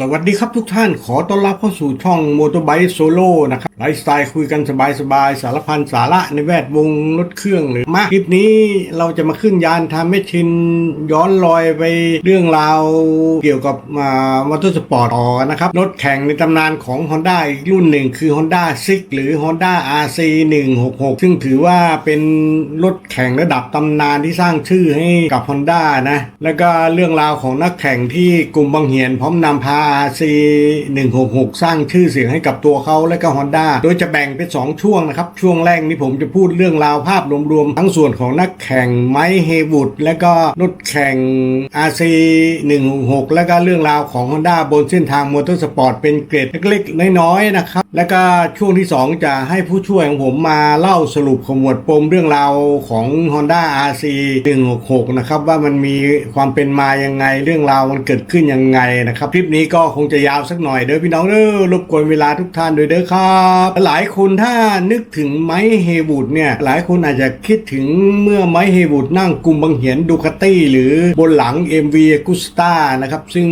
สวัสดีครับทุกท่านขอต้อนรับเข้าสู่ช่องมอเตอร์ไบค์โซโล่นะครับไลฟ์สไตล์คุยกันสบายๆสารพันสาระในแวดวงรถเครื่องหรือมาคลิปนี้เราจะมาขึ้นยานทำเมชินย้อนรอยไปเรื่องราวเกี่ยวกับมามอเตอร์สปอร์ตต่อนะครับ รถแข่งในตำนานของ Honda อีกรุ่นหนึ่งคือ Honda s i g หรือ Honda RC 166ซึ่งถือว่าเป็นรถแข่งระดับตำนานที่สร้างชื่อให้กับ Honda นะแล้วก็เรื่องราวของนักแข่งที่กลุ่มบางเหียนพร้อมนำพา RC 166 สร้างชื่อเสียงให้กับตัวเขาและก็ Honda โดยจะแบ่งเป็น 2 ช่วงนะครับ ช่วงแรกนี้ผมจะพูดเรื่องราวภาพรวมๆ ทั้งส่วนของนักแข่งไมค์เฮวูดและก็รถแข่ง RC 166 และก็เรื่องราวของ Honda บนเส้นทางมอเตอร์สปอร์ตเป็นเกรดเล็กๆ น้อยๆนะครับ แล้วก็ช่วงที่ 2 จะให้ผู้ช่วยของผมมาเล่าสรุปขมวดปมเรื่องราวของ Honda RC 166 นะครับว่ามันมีความเป็นมายังไงเรื่องราวมันเกิดขึ้นยังไงนะครับคลิปนี้ก็คงจะยาวสักหน่อยเด้อพี่น้องเด้อรบกวนเวลาทุกท่านด้วยเด้อครับหลายคนถ้านึกถึงไมค์เฮวูดเนี่ยหลายคนอาจจะคิดถึงเมื่อไมค์เฮวูดนั่งกลุ่มบังเหียนดูคาตี้ หรือบนหลัง MV กุสตานะครับซึ่ง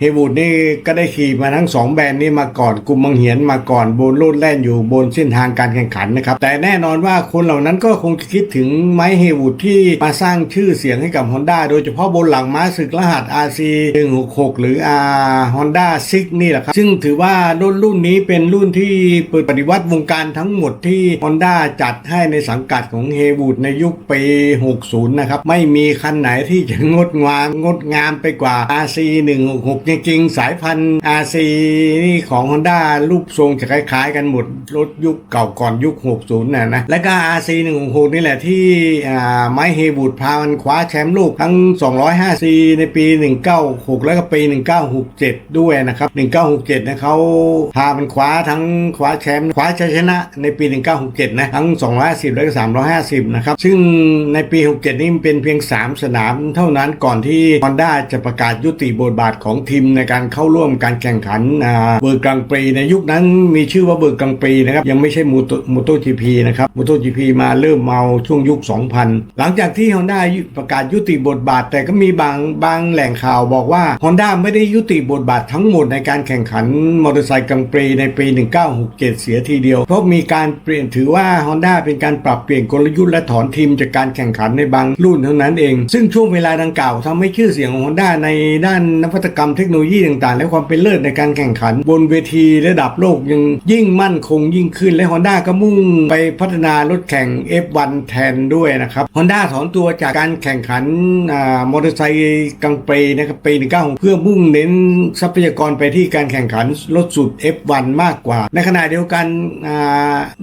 เฮวูดนี่ก็ได้ขี่มาทั้ง 2 แบรนด์นี้มาก่อนกลุ่มบังเหียนมาก่อนบนโลดแล่นอยู่บนเส้นทางการแข่งขันนะครับแต่แน่นอนว่าคนเหล่านั้นก็คงจะคิดถึงไมค์เฮวูดที่มาสร้างชื่อเสียงให้กับ Honda โดยเฉพาะบนหลังม้าศึกรหัส RC 166หรือ R Honda ซิกนี่แหละครับ ซึ่งถือว่ารุ่นรุ่นนี้เป็นรุ่นที่เปิดปฏิวัติวงการทั้งหมดที่ Honda จัดให้ในสังกัดของเฮวูดในยุคปี 60 นะครับ ไม่มีคันไหนที่จะงดงามงดงามไปกว่า RC 166 จริงๆ สายพันธุ์ RC นี่ของ Honda รูปทรงจะคล้ายๆ กันหมดรถยุคเก่าก่อนยุค 60นะนะและก็ RC 166 นี่แหละที่ไมค์เฮวูดพามันคว้าแชมป์โลกทั้ง 205C ในปี 196 แล้วก็ปี 19 1967 ด้วยนะครับ 1967นะเขาพามันคว้าทั้งคว้าแชมป์คว้าชัยชนะในปี 1967 นะทั้ง 250 และก็ 350 นะครับ ซึ่งในปี 67 นี่เป็นเพียง 3 สนามเท่านั้นก่อนที่ Honda จะประกาศยุติบทบาทของทีมในการเข้าร่วมการแข่งขันเบอร์กลางปีในยุคนั้นมีชื่อว่าเบอร์กลางปีนะครับยังไม่ใช่มูโตมูโตจีพีนะครับมูโตจีพีมาเริ่มเมาช่วงยุค 2000 หลังจากที่ Honda ประกาศยุติบทบาท แต่ก็มีบางบางแหล่งข่าวบอกว่า Honda ไม่ได้ยุุติบทบาททั้งหมดในการแข่งขันมอเตอร์ไซค์กลางปรีในปี 1967 เสียทีเดียว เพราะมีการเปลี่ยนถือว่า Honda เป็นการปรับเปลี่ยนกลยุทธ์และถอนทีมจากการแข่งขันในบางรุ่นเท่านั้นเอง ซึ่งช่วงเวลาดังกล่าวทำให้ชื่อเสียงของ Honda ในด้านนวัตกรรมเทคโนโลยีต่างๆ และความเป็นเลิศในการแข่งขัน บนเวทีระดับโลกยังยิ่งมั่นคงยิ่งขึ้นและ Honda ก็มุ่งไปพัฒนารถแข่ง F1 แทนด้วยนะครับ Honda ถอนตัวจากการแข่งขันมอเตอร์ไซค์กลางปรีนะครับปี 19 เพื่อมุ่งเน้นนทรัพยากรไปที่การแข่งขันรถสุด F1 มากกว่า ในขณะเดียวกัน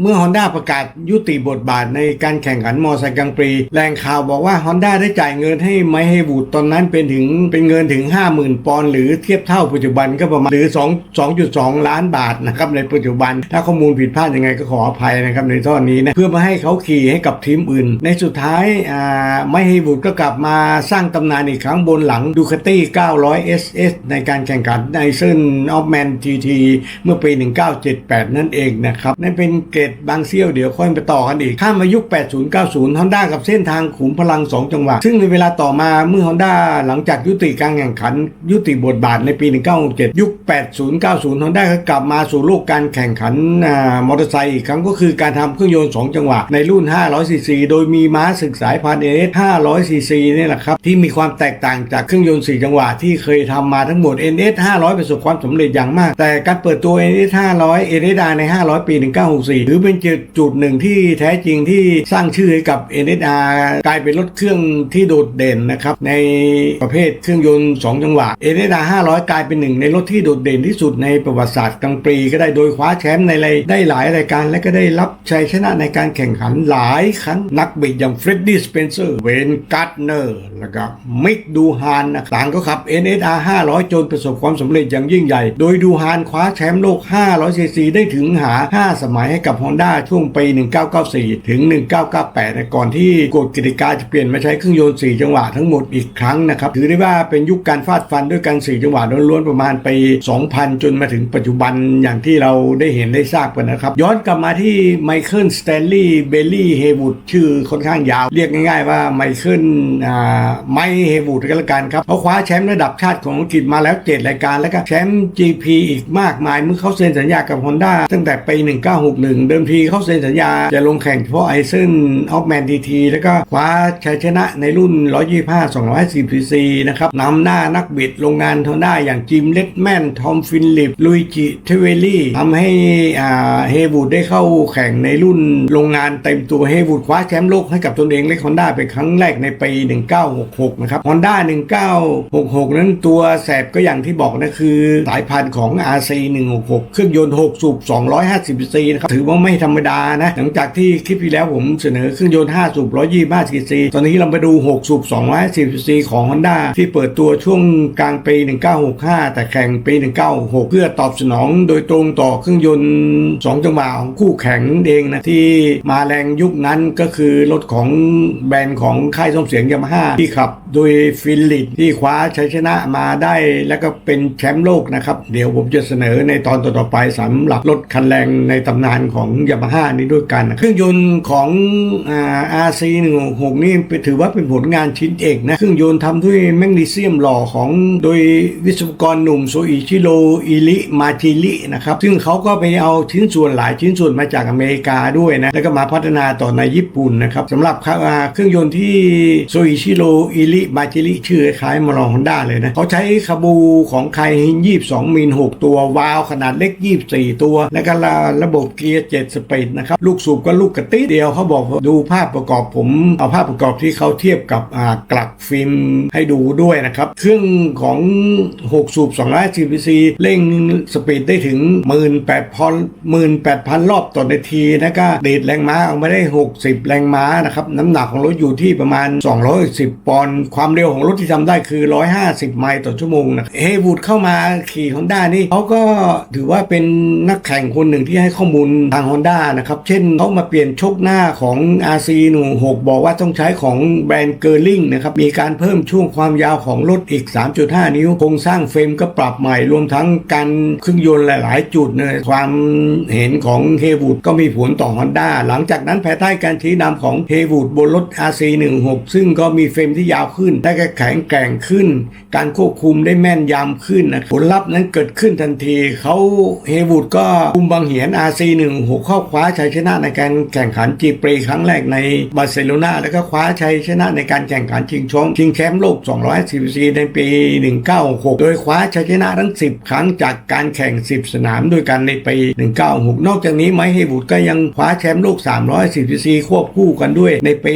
เมื่อ Honda ประกาศยุติบทบาทในการแข่งขันมอเตอร์ไซค์กลางปรีแหล่งข่าวบอกว่า Honda ได้จ่ายเงินให้ไมค์เฮวูดตอนนั้นเป็นถึงเป็นเงินถึง 50,000 ปอนด์หรือเทียบเท่าปัจจุบันก็ประมาณหรือ 2 2.2 ล้านบาทนะครับในปัจจุบัน ถ้าข้อมูลผิดพลาดยังไงก็ขออภัยนะครับในตอนนี้นะเพื่อมาให้เขาขี่ให้กับทีมอื่น ในสุดท้ายไมค์เฮวูดก็กลับมาสร้างตำนานอีกครั้งบนหลังดูคาตี้900 SS ในในการแข่งขันในเส้นออฟแมนทีทีเมื่อปี 1978 นั่นเองนะครับนั่นเป็นเกรดบางเซี่ยวเดี๋ยวค่อยไปต่อกันอีก ข้ามมายุค 80-90 Honda กับเส้นทางขุมพลัง 2 จังหวะ ซึ่งในเวลาต่อมาเมื่อ Honda หลังจากยุติการแข่งขัน ยุติบทบาทในปี 1967 ยุค 80-90 Honda ก็กลับมาสู่โลกการแข่งขันมอเตอร์ไซค์อีกครั้งก็คือการทำเครื่องยนต์ 2 จังหวะ ในรุ่น 500cc โดยมีม้าศึกสายพันธุ์ 500cc นี่แหละครับที่มีความแตกต่างจากเครื่องยนต์ 4 จังหวะที่เคยทำมาทั้งหมด NS 500 ประสบความสำเร็จอย่างมาก แต่การเปิดตัว NS 500 NSR ใน 500 ปี 1964 ถือเป็นจุดหนึ่งที่แท้จริงที่สร้างชื่อให้กับ NSR กลายเป็นรถเครื่องที่โดดเด่นนะครับในประเภทเครื่องยนต์ 2 จังหวะ NSR 500 กลายเป็นหนึ่งในรถที่โดดเด่นที่สุดในประวัติศาสตร์กลางปี ก็ได้โดยคว้าแชมป์ในได้หลายรายการและก็ได้รับชัยชนะในการแข่งขันหลายครั้งนักบิดอย่างเฟรดดี้สเปนเซอร์เวนการ์เนอร์แล้วก็มิกดูฮานต่างก็ขับ NSR 500จนประสบความสำเร็จอย่างยิ่งใหญ่ โดยดูฮานคว้าแชมป์โลก 500cc ได้ถึงหา 5 สมัยให้กับ Honda ช่วงปี 1994 ถึง 1998นะก่อนที่กฎกติกาจะเปลี่ยนมาใช้เครื่องยนต์ 4 จังหวะทั้งหมดอีกครั้งนะครับ ถือได้ว่าเป็นยุคการฟาดฟันด้วยกัน 4 จังหวะล้วนๆประมาณปี 2000 จนมาถึงปัจจุบันอย่างที่เราได้เห็นได้ทราบกันนะครับ ย้อนกลับมาที่ไมเคิลสแตนลีย์เบลลี่เฮวูดชื่อค่อนข้างยาว เรียกง่ายๆว่าไมเคิลไมเฮวูดก็แล้วกันครับเขาคว้าแชมป์ระดับชาติของอังกฤษมามาแล้ว 7 รายการแล้วก็แชมป์ GP อีกมากมาย เมื่อเขาเซ็นสัญญากับ Honda ตั้งแต่ปี 1961 เดิมทีเขาเซ็นสัญญาจะลงแข่งเฉพาะไอเซนออฟแมนดีทีแล้วก็คว้าชัยชนะในรุ่น 125 210 cc นะครับนำหน้านักบิดโรงงาน Honda อย่างจิมเลดแมน ทอมฟินลิป ลุยจิเทเวลี่ทำให้อ่าเฮวูดได้เข้าแข่งในรุ่นโรงงานเต็มตัวเฮวูดคว้าแชมป์โลกให้กับตนเองเล็กฮอนด้าเป็นครั้งแรกในปี 1966 นะครับฮอนด้า1966 นั้นตัวแสบก็อย่างที่บอกนะคือสายพันธุ์ของ RC 166เครื่องยนต์ 6 สูบ 250 cc นะครับถือว่าไม่ธรรมดานะ หลังจากที่คลิปที่แล้วผมเสนอเครื่องยนต์ 5 สูบ 125 cc ตอนนี้เรามาดู 6 สูบ 250 cc ของ Honda ที่เปิดตัวช่วงกลางปี 1965 แต่แข่งปี 1966 เพื่อตอบสนองโดยตรงต่อเครื่องยนต์ 2 จังหวะของคู่แข่งเองนะที่มาแรงยุคนั้นก็คือรถของแบรนด์ของค่ายส้มเสียงยามาฮ่าที่ขับ โดยฟิลิปที่คว้าชัยชนะมาได้แล้วก็เป็นแชมป์โลกนะครับ เดี๋ยวผมจะเสนอในตอนต่อๆไปสำหรับรถคันแรงในตำนานของยามาฮ่านี้ด้วยกัน เครื่องยนต์ของอา RC 166นี่ถือว่าเป็นผลงานชิ้นเอกนะเครื่องยนต์ทำด้วยแมกนีเซียมหล่อของโดยวิศวกรหนุ่มโซอิชิโรอิริมาจิรินะครับซึ่งเขาก็ไปเอาชิ้นส่วนหลายชิ้นส่วนมาจากอเมริกาด้วยนะแล้วก็มาพัฒนาต่อในญี่ปุ่นนะครับสำหรับเครื่องยนต์ที่โซอิชิโรอิริมาจิริชื่อคล้ายมาลองฮอนด้าเลยนะเขาใช้คาบูของไคฮิน22มิล6ตัว วาล์วขนาดเล็ก24ตัว แล้วก็ระบบเกียร์7สปีดนะครับ ลูกสูบก็ลูกกระติดเดียวเขาบอกดูภาพประกอบผมเอาภาพประกอบที่เขาเทียบกับกลักฟิล์มให้ดูด้วยนะครับ เครื่องของ 6 สูบ210 cc เร่งสปีดได้ถึง 18,000 18,000 รอบต่อนาทีนะก็เดดแรงม้าเอามาได้ 60 แรงม้านะครับ น้ำหนักของรถอยู่ที่ประมาณ 210 ปอนด์ความเร็วของรถที่ทำได้คือ 150 ไมล์ต่อชั่วโมงนะเฮวูดเข้ามาขี่ฮอนด้านี่เขาก็ถือว่าเป็นนักแข่งคนหนึ่งที่ให้ข้อมูลทาง Honda นะครับ เช่นเขามาเปลี่ยนชกหน้าของ RC 16บอกว่าต้องใช้ของแบรนด์เกอร์ลิงนะครับ มีการเพิ่มช่วงความยาวของรถอีก 3.5 นิ้วโครงสร้างเฟรมก็ปรับใหม่รวมทั้งการเครื่องยนต์หลาย ๆ จุดเนี่ยความเห็นของเฮวูดก็มีผลต่อ Honda หลังจากนั้นภายใต้การชี้นำของเฮวูดบนรถ RC 16ซึ่งก็มีเฟรมที่ยาวขึ้นและแข็งแกร่งขึ้น การควบคุมได้แม่นยำขึ้นนะผลลัพธ์นั้นเกิดขึ้นทันทีเขาเฮวูดก็คุมบังเหียน RC 16เข้าคว้าชัยชนะในการแข่งขันจีเปรีครั้งแรกในบาร์เซโลนาแล้วก็คว้าชัยชนะในการแข่งขันชิงชมชิงแชมป์โลก210 c ในปี 196 โดยคว้าชัยชนะทั้ง 10 ครั้งจากการแข่ง 10 สนามด้วยกันในปี 196 นอกจากนี้ไมค์เฮวูดก็ยังคว้าแชมป์โลก310 c ควบคู่กันด้วยในปี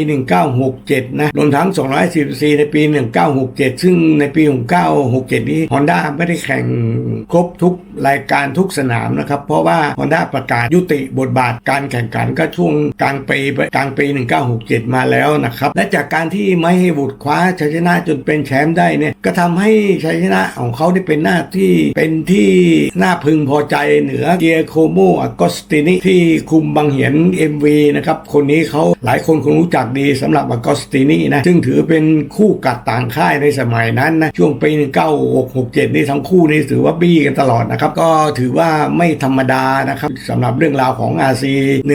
1967 นะรวมทั้ง210 c ในปี 1967 ซึ่งในปี 1967นี้ฮอนด้าไม่ได้แข่งครบทุกรายการทุกสนามนะครับ เพราะว่า Honda ประกาศยุติบทบาทการแข่งขันก็ช่วงกลางปีกลางปี 1967 มาแล้วนะครับ และจากการที่ไมค์เฮวูดคว้าชัยชนะจนเป็นแชมป์ได้เนี่ยก็ทำให้ชัยชนะของเขาได้เป็นหน้าที่เป็นที่น่าพึงพอใจเหนือเกียโคโมอากอสตินิที่คุมบังเหียน MV นะครับคนนี้เขาหลายคนคงรู้จักดีสำหรับอากอสตินินะซึ่งถือเป็นคู่กัดต่างค่ายในสมัยนั้นนะช่วงปี1967นี่ทั้งคู่นี่ถือว่าบี้กันตลอดนะครับ ก็ถือว่าไม่ธรรมดานะครับสำหรับเรื่องราวของ RC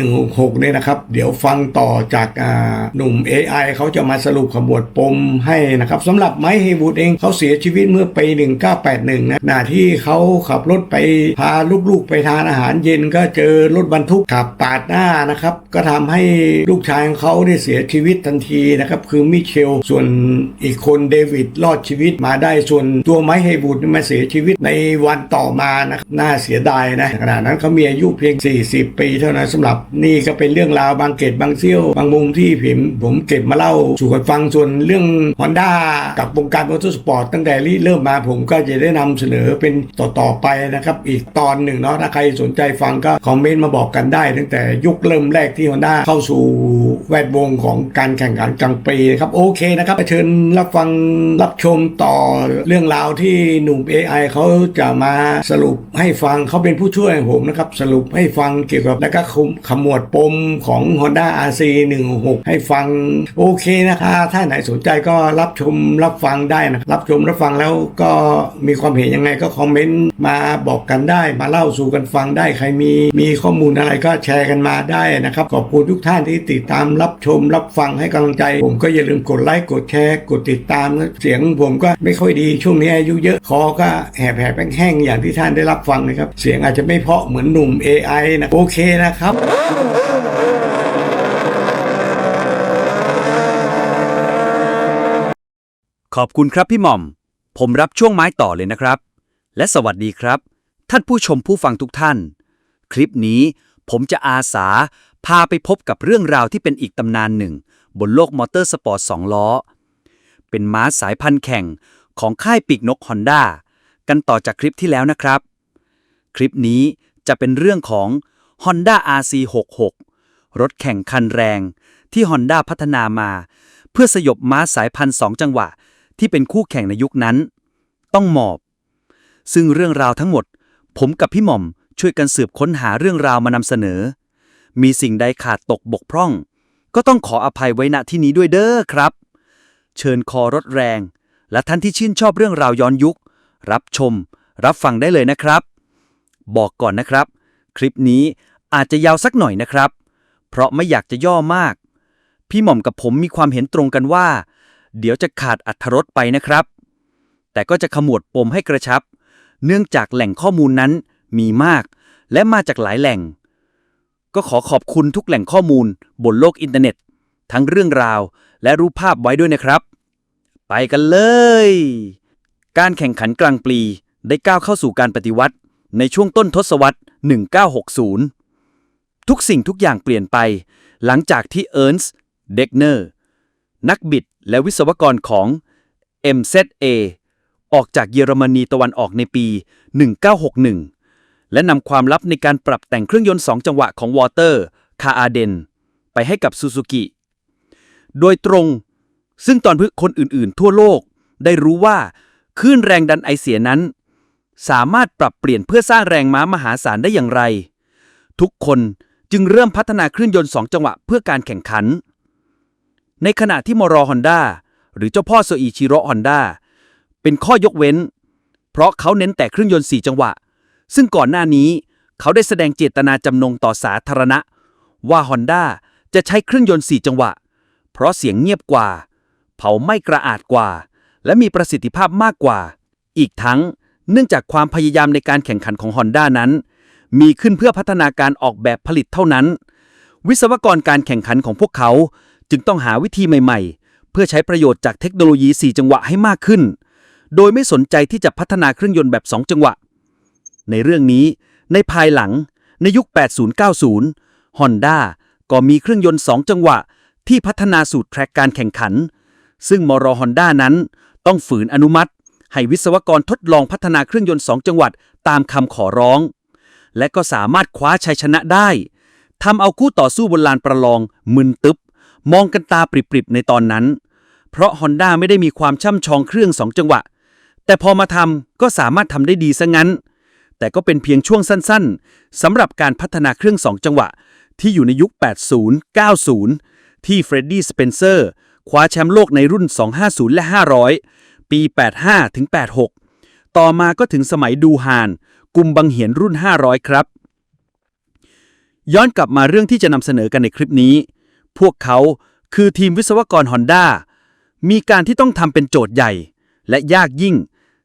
166เนี่ยนะครับ เดี๋ยวฟังต่อจากหนุ่ม AI เขาจะมาสรุปขบวดปมให้นะครับสำหรับไมค์เฮวูดเองเขาเสียชีวิตเมื่อปี 1981 นะหน้าที่เขาขับรถไปพาลูกๆไปทานอาหารเย็นก็เจอรถบรรทุกขับปาดหน้านะครับ ก็ทำให้ลูกชายของเขาได้เสียชีวิตทันทีนะครับ คือมิเชล ส่วนอีกคนเดวิดรอดชีวิตมาได้ส่วนตัวัวไมค์เฮวูดมาเสียชีวิตในวันต่อมานะครับน่าเสียดายนะขณะนั้นเขามีอายุเพียง 40 ปีเท่านั้นสำหรับนี่ก็เป็นเรื่องราวบางเกตบางเซี่ยว บางมุมที่ผมผมเก็บมาเล่าสู่กันฟังส่วนเรื่อง Honda กับวงการมอเตอร์สปอร์ตตั้งแต่เริ่มมาผมก็จะได้นำเสนอเป็นต่อๆไปนะครับ อีกตอนหนึ่งเนาะถ้าใครสนใจฟังก็คอมเมนต์มาบอกกันได้ ตั้งแต่ยุคเริ่มแรกที่ Honda เข้าสู่ แวดวงของการแข่งขันกลางปีนะครับโอเคนะครับเชิญรับฟังรับชมต่อเรื่องราวที่หนุ่ม AI เขาจะมาสรุปให้ฟังเขาเป็นผู้ช่วยผมนะครับ สรุปให้ฟังเกี่ยวกับแล้วก็ขมวดปมของ Honda RC 16ให้ฟังโอเคนะคะถ้าไหนสนใจก็รับชมรับฟังได้นะรับชมรับฟังแล้วก็มีความเห็นยังไงก็คอมเมนต์มาบอกกันได้ มาเล่าสู่กันฟังได้ใครมีมีข้อมูลอะไรก็แชร์กันมาได้นะครับ ขอบคุณทุกท่านที่ติดตามรับชมรับฟังให้กำลังใจ ผมก็อย่าลืมกดไลค์กดแชร์กดติดตามเสียงผมก็ไม่ค่อยดีช่วงนี้อายุเยอะคอก็แหบแหบๆแห้งๆอย่างที่ท่านได้รับฟังนะครับ เสียงอาจจะไม่เพาะเหมือนหนุ่ม AI นะโอเคนะครับขอบคุณครับพี่หม่อม ผมรับช่วงไม้ต่อเลยนะครับ และสวัสดีครับ ท่านผู้ชมผู้ฟังทุกท่าน คลิปนี้ผมจะอาสา พาไปพบกับเรื่องราวที่เป็นอีกตำนานหนึ่ง บนโลกมอเตอร์สปอร์ตสองล้อ เป็นม้าสายพันธุ์แข่งของค่ายปีกนกฮอนด้ากันต่อจากคลิปที่แล้วนะครับ คลิปนี้จะเป็นเรื่องของ Honda RC66 รถแข่งคันแรงที่ Honda พัฒนามา เพื่อสยบม้าสายพันธุ์สองจังหวะ ที่เป็นคู่แข่งในยุคนั้น ต้องหมอบ ซึ่งเรื่องราวทั้งหมด ผมกับพี่หม่อมช่วยกันสืบค้นหาเรื่องราวมานำเสนอ มีสิ่งใดขาดตกบกพร่อง ก็ต้องขออภัยไว้ณที่นี้ด้วยเด้อครับ เชิญคอรถแรง และท่านที่ชื่นชอบเรื่องราวย้อนยุค รับชม รับฟังได้เลยนะครับ บอกก่อนนะครับ คลิปนี้อาจจะยาวสักหน่อยนะครับ เพราะไม่อยากจะย่อมาก พี่หม่อมกับผมมีความเห็นตรงกันว่า เดี๋ยวจะขาดอัธรสไปนะครับ แต่ก็จะขมวดปมให้กระชับ เนื่องจากแหล่งข้อมูลนั้นมีมาก และมาจากหลายแหล่ง ก็ขอขอบคุณทุกแหล่งข้อมูล บนโลกอินเทอร์เน็ต ทั้งเรื่องราว และรูปภาพไว้ด้วยนะครับ ไปกันเลย การแข่งขันกลางปีได้ก้าวเข้าสู่การปฏิวัติ ในช่วงต้นทศวรรษ 1960 ทุกสิ่งทุกอย่างเปลี่ยนไป หลังจากที่เอิร์นส์เดกเนอร์นักบิดและวิศวกรของ MZA ออกจากเยอรมนีตะวันออกในปี 1961 และนำความลับในการปรับแต่งเครื่องยนต์ 2 จังหวะของวอเตอร์คาอาเดนไปให้กับซูซูกิโดยตรง ซึ่งตอนพึ่คนอื่นๆ ทั่วโลกได้รู้ว่าคลื่นแรงดันไอเสียนั้น สามารถปรับเปลี่ยนเพื่อสร้างแรงม้ามหาศาลได้อย่างไร ทุกคนจึงเริ่มพัฒนาเครื่องยนต์ 2 จังหวะเพื่อการแข่งขัน ในขณะที่มอรอฮอนด้าหรือเจ้าพ่อโซอิชิโรฮอนด้าเป็นข้อยกเว้น เพราะเขาเน้นแต่เครื่องยนต์ 4 จังหวะ ซึ่งก่อนหน้านี้ เขาได้แสดงเจตนาจำนงต่อสาธารณะ ว่าฮอนด้าจะใช้เครื่องยนต์4จังหวะ เพราะเสียงเงียบกว่า เผาไม่กระอาดกว่า และมีประสิทธิภาพมากกว่า อีกทั้งเนื่องจากความพยายามในการแข่งขันของฮอนด้านั้น มีขึ้นเพื่อพัฒนาการออกแบบผลิตเท่านั้น วิศวกรการแข่งขันของพวกเขาจึงต้องหาวิธีใหม่ ๆ เพื่อใช้ประโยชน์จากเทคโนโลยี 4 จังหวะให้มากขึ้น โดยไม่สนใจที่จะพัฒนาเครื่องยนต์แบบ 2 จังหวะ ในเรื่องนี้ ในภายหลัง ในยุค 80-90 Honda ก็มีเครื่องยนต์ 2 จังหวะ ที่พัฒนาสู่แทร็กการแข่งขัน ซึ่งมร Honda นั้น ต้องฝืนอนุมัติ ให้วิศวกรทดลองพัฒนาเครื่องยนต์ 2 จังหวัดตามคำขอร้อง และก็สามารถคว้าชัยชนะได้ทำเอาคู่ต่อสู้บนลานประลอง มึนตึบมองกันตาปริบๆในตอนนั้น เพราะ Honda ไม่ได้มีความช่ำชองเครื่อง2จังหวะ แต่พอมาทำก็สามารถทำได้ดีซะงั้น แต่ก็เป็นเพียงช่วงสั้นๆสำหรับการพัฒนาเครื่อง2จังหวะ ที่อยู่ในยุค 80 90 ที่เฟรดดี้สเปนเซอร์คว้าแชมป์โลกในรุ่น 250 และ 500 ปี 85 ถึง 86 ต่อมาก็ถึงสมัยดูฮาน กุมบังเหียนรุ่น 500 ครับ ย้อนกลับมาเรื่องที่จะนำเสนอกันในคลิปนี้ พวกเขาคือทีมวิศวกรฮอนด้ามีการที่ต้องทำเป็นโจทย์ใหญ่ และยากยิ่ง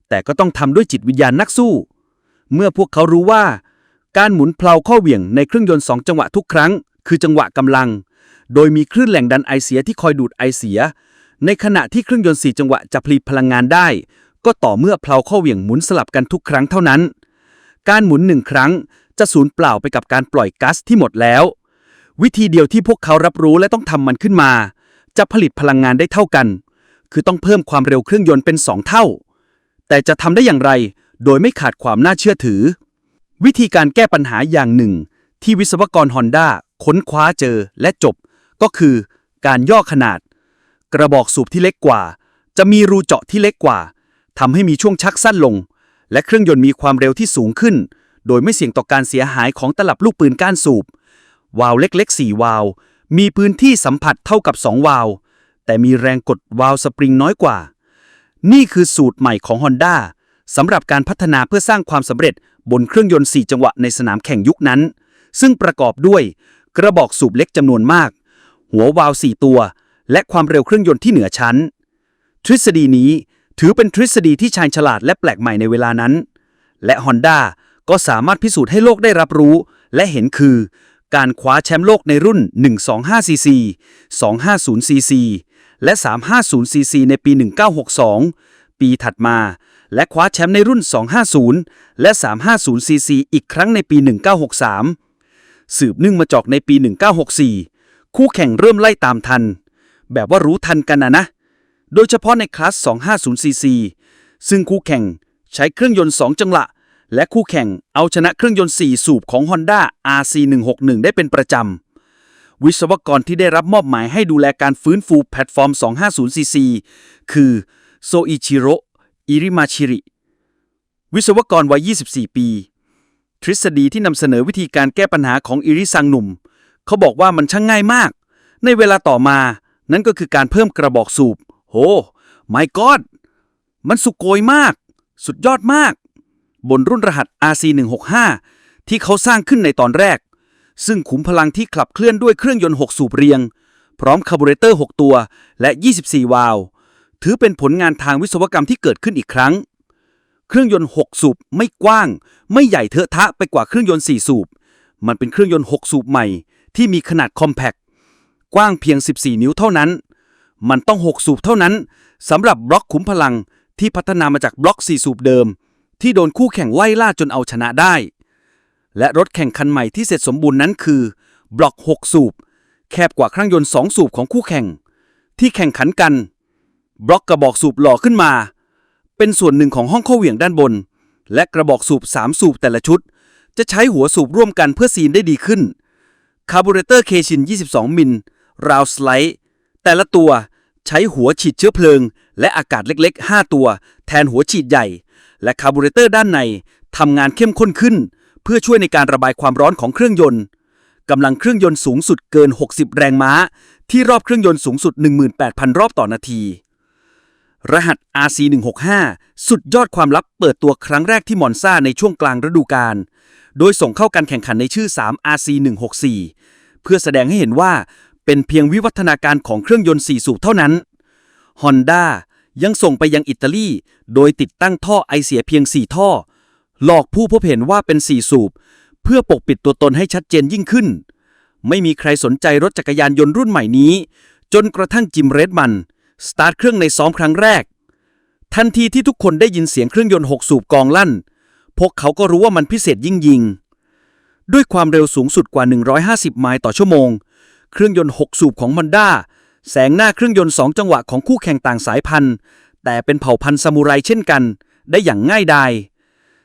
แต่ก็ต้องทำด้วยจิตวิญญาณนักสู้ เมื่อพวกเขารู้ว่า การหมุนเพลาข้อเหวี่ยงในเครื่องยนต์2จังหวะทุกครั้ง คือจังหวะกำลัง โดยมีคลื่นแหล่งดันไอเสียที่คอยดูดไอเสีย ในขณะที่เครื่องยนต์4จังหวะจะผลิตพลังงานได้ ก็ต่อเมื่อเพลาข้อเหวี่ยงหมุนสลับกันทุกครั้งเท่านั้น การหมุนหนึ่งครั้งจะสูญเปล่าไปกับการปล่อยก๊าซที่หมดแล้ว วิธีเดียวที่พวกเขารับรู้และต้องทำมันขึ้นมา จะผลิตพลังงานได้เท่ากัน คือต้องเพิ่มความเร็วเครื่องยนต์เป็น2เท่า แต่จะทำได้อย่างไร โดยไม่ขาดความน่าเชื่อถือ วิธีการแก้ปัญหาอย่างหนึ่ง ที่วิศวกรฮอนด้าค้นคว้าเจอและจบ ก็คือ การย่อขนาด กระบอกสูบที่เล็กกว่า จะมีรูเจาะที่เล็กกว่าทำให้มีช่วงชักสั้นลง และเครื่องยนต์มีความเร็วที่สูงขึ้น โดยไม่เสี่ยงต่อการเสียหายของตลับลูกปืนก้านสูบ วาล์วเล็กๆ 4 วาล์วมีพื้นที่สัมผัสเท่ากับ 2 วาล์วแต่มีแรงกดวาล์วสปริงน้อยกว่า นี่คือสูตรใหม่ของ Honda สำหรับการพัฒนาเพื่อสร้างความสำเร็จบนเครื่องยนต์ 4 จังหวะในสนามแข่งยุคนั้น ซึ่งประกอบด้วย กระบอกสูบเล็กจำนวนมาก หัววาล์ว4ตัว และความเร็วเครื่องยนต์ที่เหนือชั้น ทฤษฎีนี้ถือเป็นทฤษฎีที่ชาญฉลาดและแปลกใหม่ในเวลานั้น และ Honda ก็สามารถพิสูจน์ให้โลกได้รับรู้ และเห็นคือ การคว้าแชมป์โลกในรุ่น 125cc 250cc และ 350cc ในปี 1962 ปีถัดมา และคว้าแชมป์ในรุ่น 250 และ 350cc อีกครั้งในปี 1963 สืบเนื่องมาจากในปี 1964 คู่แข่งเริ่มไล่ตามทัน แบบว่ารู้ทันกันนะนะ โดยเฉพาะในคลาส 250cc ซึ่งคู่แข่งใช้เครื่องยนต์ 2 จังหวะและคู่แข่งเอาชนะเครื่องยนต์ 4 สูบของ Honda RC161 ได้เป็นประจำ วิศวกรที่ได้รับมอบหมายให้ดูแลการฟื้นฟูแพลตฟอร์ม 250cc คือโซอิชิโร อิริมาชิริ วิศวกรวัย 24 ปี ทฤษฎีที่นำเสนอวิธีการแก้ปัญหาของอิริซังหนุ่ม เขาบอกว่ามันช่างง่ายมาก ในเวลาต่อมา นั่นก็คือการเพิ่มกระบอกสูบ โห my god มันสุโกยมาก สุดยอดมาก บนรุ่นรหัส RC165 ที่เขาสร้างขึ้นในตอนแรก ซึ่งขุมพลังที่ขับเคลื่อนด้วยเครื่องยนต์ 6 สูบเรียง พร้อมคาร์บูเรเตอร์ 6 ตัว และ 24 วาล์ว ถือเป็นผลงานทางวิศวกรรมที่เกิดขึ้นอีกครั้ง เครื่องยนต์ 6 สูบไม่กว้าง ไม่ใหญ่เทอะทะไปกว่าเครื่องยนต์ 4 สูบ มันเป็นเครื่องยนต์ 6 สูบใหม่ ที่มีขนาดคอมแพคกว้างเพียง 14 นิ้วเท่านั้น มันต้อง 6 สูบเท่านั้นสำหรับบล็อกขุมพลังที่พัฒนามาจากบล็อก 4 สูบเดิม ที่โดนคู่แข่งไล่ล่าจนเอาชนะได้ และรถแข่งคันใหม่ที่เสร็จสมบูรณ์นั้นคือบล็อก 6 สูบ แคบกว่าเครื่องยนต์ 2 สูบของคู่แข่ง ที่แข่งขันกัน บล็อกกระบอกสูบหล่อขึ้นมา เป็นส่วนหนึ่งของห้องข้าเหวี่ยงด้านบน และกระบอกสูบ3สูบแต่ละชุด จะใช้หัวสูบร่วมกันเพื่อซีนได้ดีขึ้นคาร์บูเรเตอร์เคชิน 22 มิลราวสไลด์แต่ละตัวใช้หัวฉีดเชื้อเพลิง และอากาศเล็กๆ 5 ตัว แทนหัวฉีดใหญ่ และคาร์บูเรเตอร์ด้านในทำงานเข้มข้นขึ้น เพื่อช่วยในการระบายความร้อนของเครื่องยนต์กำลังเครื่องยนต์สูงสุดเกิน 60 แรงม้า ที่รอบเครื่องยนต์สูงสุด 18,000 รอบต่อนาที รหัส RC165 สุดยอดความลับเปิดตัวครั้งแรกที่มอนซาในช่วงกลางฤดูกาล โดยส่งเข้าการแข่งขันในชื่อ 3 RC164 เพื่อแสดงให้เห็นว่าเป็นเพียงวิวัฒนาการของเครื่องยนต์ 4 สูบเท่านั้น Honda ยังส่งไปยังอิตาลี โดยติดตั้งท่อไอเสียเพียง 4 ท่อ หลอกผู้พบเห็นว่าเป็น 4 สูบ เพื่อปกปิดตัวตนให้ชัดเจนยิ่งขึ้น ไม่มีใครสนใจรถจักรยานยนต์รุ่นใหม่นี้ จนกระทั่งจิมเรดมัน สตาร์ทเครื่องในซ้อมครั้งแรก ทันทีที่ทุกคนได้ยินเสียงเครื่องยนต์6สูบกองลั่น พวกเขาก็รู้ว่ามันพิเศษยิ่งยิง ด้วยความเร็วสูงสุดกว่า 150 ไมล์ต่อชั่วโมง เครื่องยนต์6สูบของมันด้าแสงหน้าเครื่องยนต์2จังหวะของคู่แข่งต่างสายพันธุ์ แต่เป็นเผ่าพันธุ์ซามูไรเช่นกัน ได้อย่างง่ายดาย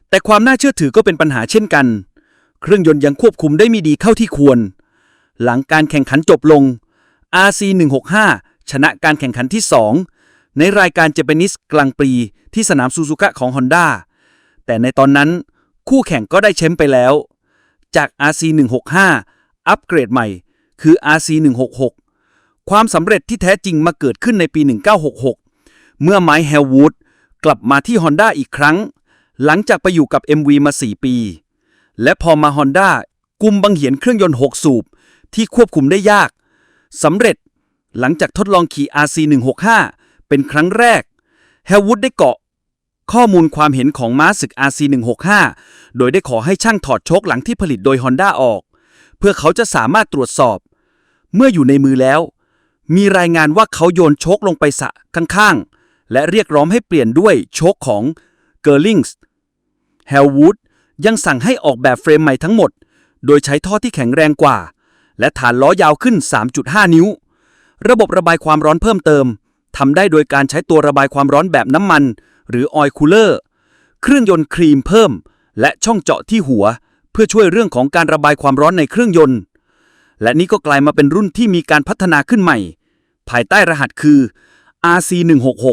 แต่ความน่าเชื่อถือก็เป็นปัญหาเช่นกัน เครื่องยนต์ยังควบคุมได้ไม่ดีเข้าที่ควร หลังการแข่งขันจบลง RC165 ชนะการแข่งขันที่ 2 ในรายการเจแปนิสกลางปีที่สนามซูซูกะของ Honda แต่ในตอนนั้นคู่แข่งก็ได้แชมป์ไปแล้ว จาก RC165 อัปเกรดใหม่ คือ RC166 ความสำเร็จที่แท้จริงมาเกิดขึ้นในปี 1966 เมื่อไมค์แฮลวูดกลับมาที่ Honda อีกครั้ง หลังจากไปอยู่กับ MV มา 4 ปี และพอมา Honda กุมบังเหียนเครื่องยนต์ 6 สูบ ที่ควบคุมได้ยากสำเร็จ หลังจากทดลองขี่ RC165 เป็นครั้งแรกแฮลวูดได้เกาะ ข้อมูลความเห็นของม้าศึก RC165 โดยได้ขอให้ช่างถอดโชคหลังที่ผลิตโดย Honda ออก เพื่อเขาจะสามารถตรวจสอบ เมื่ออยู่ในมือแล้ว มีรายงานว่าเขาโยนโชคลงไปสะข้างๆ และเรียกร้องให้เปลี่ยนด้วยโชคของ g e r l i n g s แฮลวูดยังสั่งให้ออกแบบเฟรมใหม่ทั้งหมด โดยใช้ท่อที่แข็งแรงกว่า และฐานล้อยาวขึ้น 3.5 นิ้ว ระบบระบายความร้อนเพิ่มเติมทำได้โดยการใช้ตัวระบายความร้อนแบบน้ำมัน หรือออยล์คูลเลอร์เครื่องยนต์ครีมเพิ่ม และช่องเจาะที่หัว เพื่อช่วยเรื่องของการระบายความร้อนในเครื่องยนต์ และนี่ก็กลายมาเป็นรุ่นที่มีการพัฒนาขึ้นใหม่ ภายใต้รหัสคือ RC166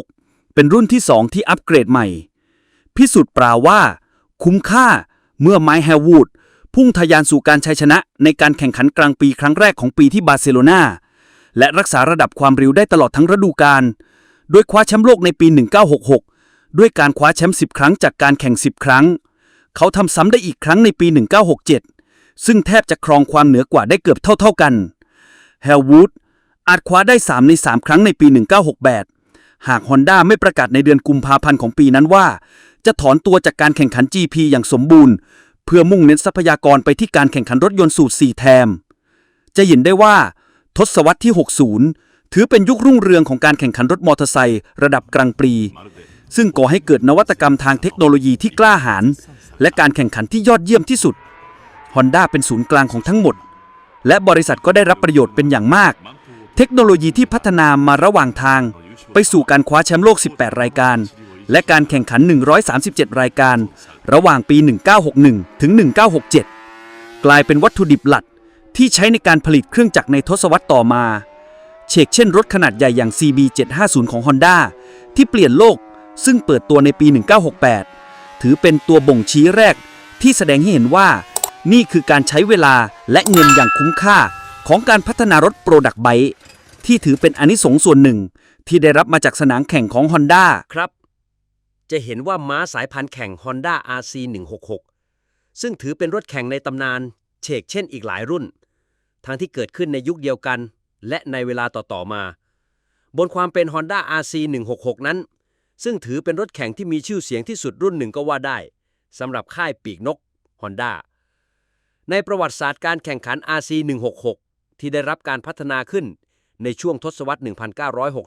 เป็นรุ่นที่ 2 ที่อัปเกรดใหม่ พิสูจน์เปล่าว่า คุ้มค่าเมื่อไมค์แฮวูดพุ่งทะยานสู่การชัยชนะในการแข่งขันกลางปีครั้งแรกของปีที่บาร์เซโลนา และรักษาระดับความเร็วได้ตลอดทั้งฤดูกาล โดยคว้าแชมป์โลกในปี 1966 ด้วยการคว้าแชมป์ 10 ครั้งจากการแข่ง 10 ครั้ง เขาทำซ้ำได้อีกครั้งในปี 1967 ซึ่งแทบจะครองความเหนือกว่าได้เกือบเท่า ๆกันแฮลวูดอาจคว้าได้ 3 ใน 3 ครั้งในปี 1968 หาก Honda ไม่ประกาศในเดือนกุมภาพันธ์ของปีนั้นว่า จะถอนตัวจากการแข่งขัน GP อย่างสมบูรณ์ เพื่อมุ่งเน้นทรัพยากรไปที่การแข่งขันรถยนต์สูตร4แทม จะเห็นได้ว่า ทศวรรษที่ 60 ถือเป็นยุครุ่งเรืองของการแข่งขันรถมอเตอร์ไซค์ระดับกลางปี ซึ่งก่อให้เกิดนวัตกรรมทางเทคโนโลยีที่กล้าหาญและการแข่งขันที่ยอดเยี่ยมที่สุด Honda เป็นศูนย์กลางของทั้งหมด และบริษัทก็ได้รับประโยชน์เป็นอย่างมาก เทคโนโลยีที่พัฒนามาระหว่างทาง ไปสู่การคว้าแชมป์โลก 18 รายการ และการแข่งขัน 137 รายการ ระหว่างปี 1961 ถึง 1967 กลายเป็นวัตถุดิบหลัก ที่ใช้ในการผลิตเครื่องจักรในทศวรรษต่อมา เชกเช่นรถขนาดใหญ่อย่าง CB 750ของ Honda ที่เปลี่ยนโลกซึ่งเปิดตัวในปี 1968 ถือเป็นตัวบ่งชี้แรกที่แสดงให้เห็นว่า นี่คือการใช้เวลาและเงินอย่างคุ้มค่าของการพัฒนารถโปรดักต์ไบที่ถือเป็นอนิสงส์ส่วนหนึ่งที่ได้รับมาจากสนามแข่งของ Honda ครับ จะเห็นว่าม้าสายพันธุ์แข่ง Honda RC 166ซึ่งถือเป็นรถแข่งในตำนาน เชกเช่นอีกหลายรุ่น ทั้งที่เกิดขึ้นในยุคเดียวกัน และในเวลาต่อๆมา บนความเป็น Honda RC 166 นั้น ซึ่งถือเป็นรถแข่งที่มีชื่อเสียงที่สุดรุ่นหนึ่งก็ว่าได้สำหรับค่ายปีกนก Honda ในประวัติศาสตร์การแข่งขัน RC 166 ที่ได้รับการพัฒนาขึ้นในช่วงทศวรรษ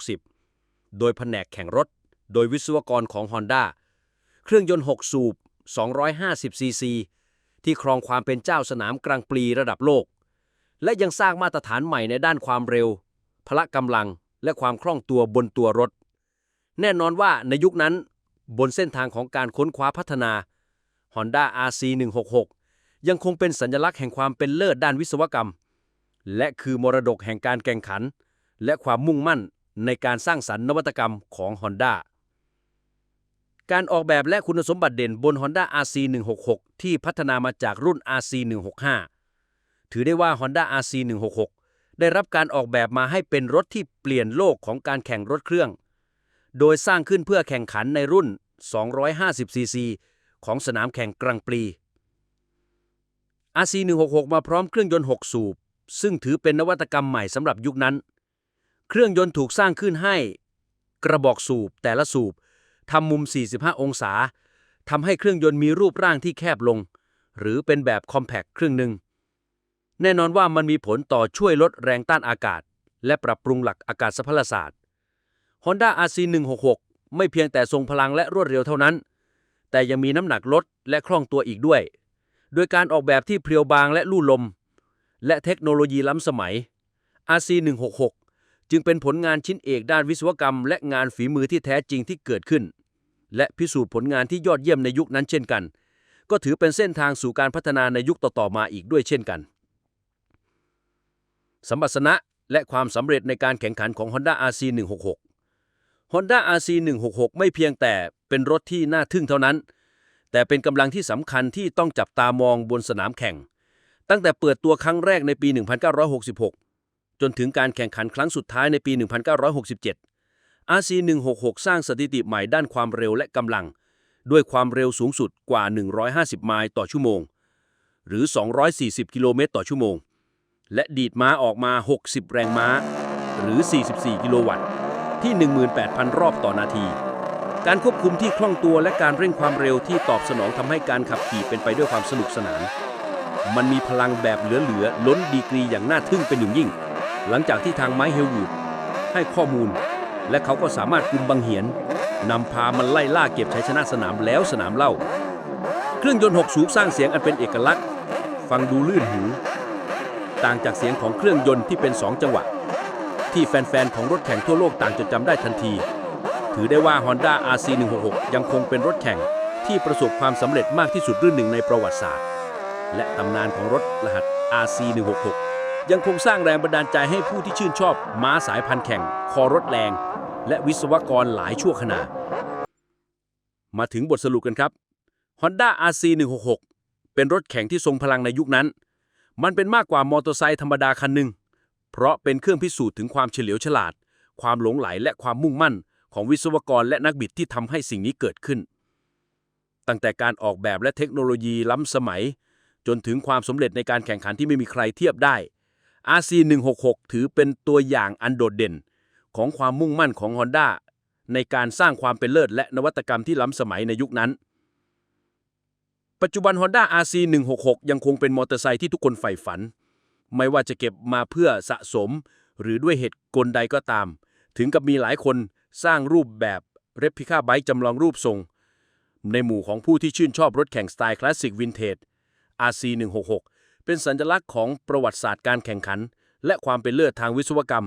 1960 โดยแผนกแข่งรถ โดยวิศวกรของ Honda เครื่องยนต์ 6 สูบ 250 ซีซี ที่ครองความเป็นเจ้าสนามกลางปรีระดับโลก และยังสร้างมาตรฐานใหม่ในด้านความเร็ว พละกำลังและความคล่องตัวบนตัวรถ แน่นอนว่าในยุคนั้น บนเส้นทางของการค้นคว้าพัฒนา Honda RC 166ยังคงเป็นสัญลักษณ์แห่งความเป็นเลิศด้านวิศวกรรม และคือมรดกแห่งการแข่งขัน และความมุ่งมั่นในการสร้างสรรค์นวัตกรรมของ Honda การออกแบบและคุณสมบัติเด่นบน Honda RC 166ที่พัฒนามาจากรุ่น RC 165 ถือได้ว่า Honda RC 166 ได้รับการออกแบบมาให้เป็นรถที่เปลี่ยนโลกของการแข่งรถเครื่อง โดยสร้างขึ้นเพื่อแข่งขันในรุ่น 250ซีซีของสนามแข่งกลางปรี RC 166 มาพร้อมเครื่องยนต์ 6 สูบ ซึ่งถือเป็นนวัตกรรมใหม่สำหรับยุคนั้น เครื่องยนต์ถูกสร้างขึ้นให้ กระบอกสูบแต่ละสูบทำมุม 45 องศาทำให้เครื่องยนต์มีรูปร่างที่แคบลง หรือเป็นแบบคอมแพคครึ่งหนึ่ง แน่นอนว่ามันมีผลต่อช่วยลดแรงต้านอากาศ และปรับปรุงหลักอากาศพลศาสตร์ Honda RC 166ไม่เพียงแต่ทรงพลังและรวดเร็วเท่านั้น แต่ยังมีน้ำหนักลดและคล่องตัวอีกด้วย โดยการออกแบบที่เพรียวบางและลู่ลม และเทคโนโลยีล้ำสมัย RC 166จึงเป็นผลงานชิ้นเอกด้านวิศวกรรม และงานฝีมือที่แท้จริงที่เกิดขึ้น และพิสูจน์ผลงานที่ยอดเยี่ยมในยุคนั้นเช่นกัน ก็ถือเป็นเส้นทางสู่การพัฒนาในยุคต่อๆมาอีกด้วยเช่นกัน สมบัตินะและความสำเร็จในการแข่งขันของ Honda RC 166 Honda RC 166 ไม่เพียงแต่เป็นรถที่น่าทึ่งเท่านั้น แต่เป็นกำลังที่สำคัญที่ต้องจับตามองบนสนามแข่ง ตั้งแต่เปิดตัวครั้งแรกในปี 1966 จนถึงการแข่งขันครั้งสุดท้ายในปี 1967 RC 166 สร้างสถิติใหม่ด้านความเร็วและกำลัง ด้วยความเร็วสูงสุดกว่า 150 ไมล์ต่อชั่วโมง หรือ 240 กิโลเมตรต่อชั่วโมง และดีดม้าออกมา 60 แรงม้า หรือ 44 กิโลวัตต์ ที่ 18,000 รอบต่อนาที การควบคุมที่คล่องตัวและการเร่งความเร็วที่ตอบสนองทำให้การขับขี่เป็นไปด้วยความสนุกสนาน มันมีพลังแบบเหลือๆ ล้นดีกรีอย่างน่าทึ่งเป็นอย่างยิ่ง หลังจากที่ทางไมค์เฮลวูดให้ข้อมูล และเขาก็สามารถกุมบังเหียนนำพามันไล่ล่าเก็บชัยชนะสนามแล้วสนามเล่า เครื่องยนต์6สูบสร้างเสียงอันเป็นเอกลักษณ์ ฟังดูลื่นหู ต่างจากเสียงของเครื่องยนต์ที่เป็น 2 จังหวะ ที่แฟน ๆ ของรถแข่งทั่วโลกต่างจดจำได้ทันที ถือได้ว่า Honda RC 166 ยังคงเป็นรถแข่งที่ประสบความสำเร็จมากที่สุดรุ่นหนึ่งในประวัติศาสตร์ และตำนานของรถรหัส RC 166 ยังคงสร้างแรงบันดาลใจให้ผู้ที่ชื่นชอบม้าสายพันธุ์แข่ง คอรถแรง และวิศวกรหลายชั่วขณะมาถึงบทสรุปกันครับ Honda RC 166 เป็นรถแข่งที่ทรงพลังในยุคนั้น มันเป็นมากกว่ามอเตอร์ไซค์ธรรมดาคันหนึ่งเพราะเป็นเครื่องพิสูจน์ถึงความเฉลียวฉลาด ความหลงไหลและความมุ่งมั่น ของวิศวกรและนักบิดที่ทำให้สิ่งนี้เกิดขึ้น ตั้งแต่การออกแบบและเทคโนโลยีล้ำสมัย จนถึงความสำเร็จในการแข่งขันที่ไม่มีใครเทียบได้ RC166 ถือเป็นตัวอย่างอันโดดเด่น ของความมุ่งมั่นของ Honda ในการสร้างความเป็นเลิศและนวัตกรรมที่ล้ำสมัยในยุคนั้น ปัจจุบัน Honda RC166 ยังคงเป็นมอเตอร์ไซค์ที่ทุกคนใฝ่ฝัน ไม่ว่าจะเก็บมาเพื่อสะสม หรือด้วยเหตุกลใดก็ตาม ถึงกับมีหลายคนสร้างรูปแบบเรปพิค่าไบค์จำลองรูปทรง ในหมู่ของผู้ที่ชื่นชอบรถแข่งสไตล์คลาสสิกวินเทจ RC166 เป็นสัญลักษณ์ของประวัติศาสตร์การแข่งขัน และความเป็นเลิศทางวิศวกรรม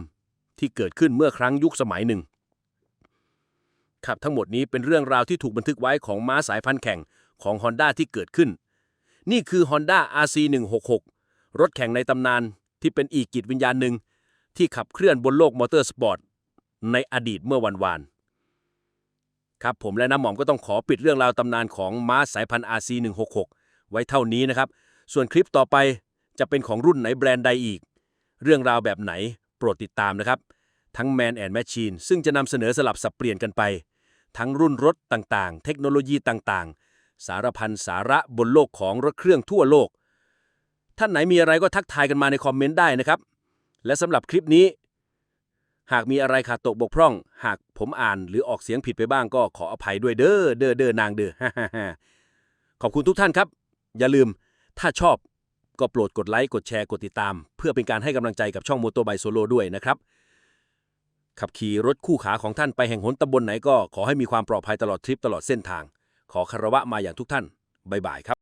ที่เกิดขึ้นเมื่อครั้งยุคสมัยหนึ่งครับทั้งหมดนี้เป็นเรื่องราวที่ถูกบันทึกไว้ของม้าสายพันธุ์แข่ง ของ Honda ที่เกิดขึ้น นี่คือ Honda RC166 รถแข่งในตำนานที่เป็นอีกจิตวิญญาณหนึ่งที่ขับเคลื่อนบนโลกมอเตอร์สปอร์ตในอดีตเมื่อวันวาน ครับผมและน้ำหมอมก็ต้องขอปิดเรื่องราวตำนานของม้าสายพันธุ์ RC166 ไว้เท่านี้นะครับ ส่วนคลิปต่อไปจะเป็นของรุ่นไหนแบรนด์ใดอีก เรื่องราวแบบไหนโปรดติดตามนะครับ ทั้ง Man and Machine ซึ่งจะนำเสนอสลับสับเปลี่ยนกันไป ทั้งรุ่นรถต่างๆ เทคโนโลยีต่างๆ สารพันสาระบนโลกของรถเครื่องทั่วโลก ท่านไหนมีอะไรก็ทักทายกันมาในคอมเมนต์ได้นะครับ และสำหรับคลิปนี้ หากมีอะไรขาดตกบกพร่อง หากผมอ่านหรือออกเสียงผิดไปบ้างก็ขออภัยด้วยเด้อเด้อเด้อนางเด้อขอบคุณทุกท่านครับ อย่าลืมถ้าชอบก็โปรดกดไลค์กดแชร์กดติดตาม เพื่อเป็นการให้กำลังใจกับช่อง m o t o b i Solo ด้วยนะครับขับขี่รถคู่ขาของท่านไปแห่งหนตำบลไหนก็ขอให้มีความปลอดภัยตลอดทริปตลอดเส้นทาง ขอคารวะมาอย่างทุกท่าน บ๊ายบายครับ